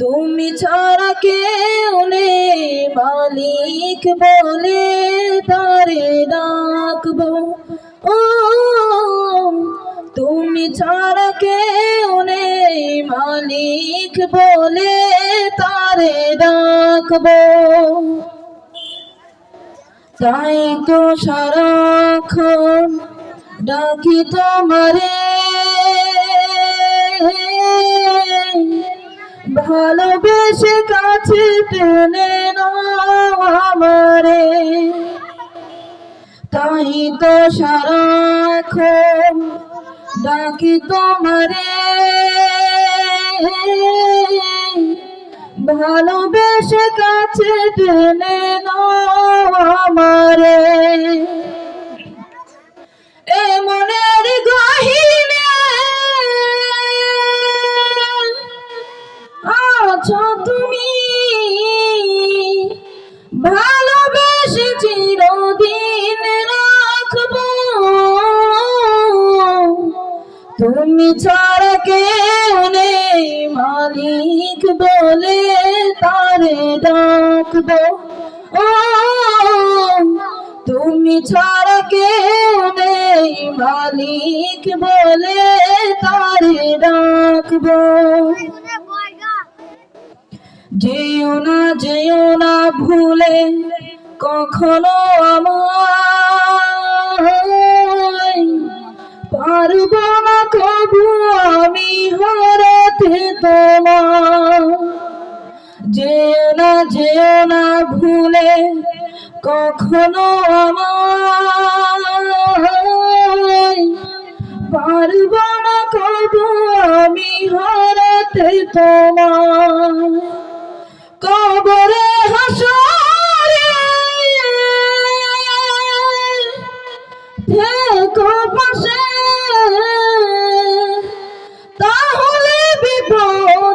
তুমি ছাড়া কেউ নেই, মালিক বলে তারে ডাকবো। ও, তুমি ছাড়া কেউ নেই, মালিক বলে তারে ডাকবো। তাই তো সারাক্ষণ ডাকি তোমারে ভালোবেসে কাছে টেনে আমারে। তাই তো সারাক্ষণ ডাকি তোমারে। ভালোবেসে কাছে টেনে আমারে। আছো তুমি। ভালোবেসে চিরদিন রাখব। তুমি ছাড়া কেউ নেই, মালিক বলে তারে ডাকবো। ও, তুমি ছাড়া কেউ নেই, মালিক বলে তারে ডাকবো। যেও না যেও না ভুলে কখনো আমার পারব না কবু আমি হারাতে তোমার যেও না যেও না ভুলে কখনো আমার পারব না কবু আমি হারাতে তোমার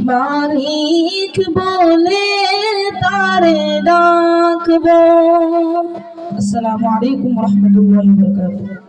মালিক বলে তারে ডাকব। আসসালামু আলাইকুম রহমতুল্লাহ বরকাতুহ।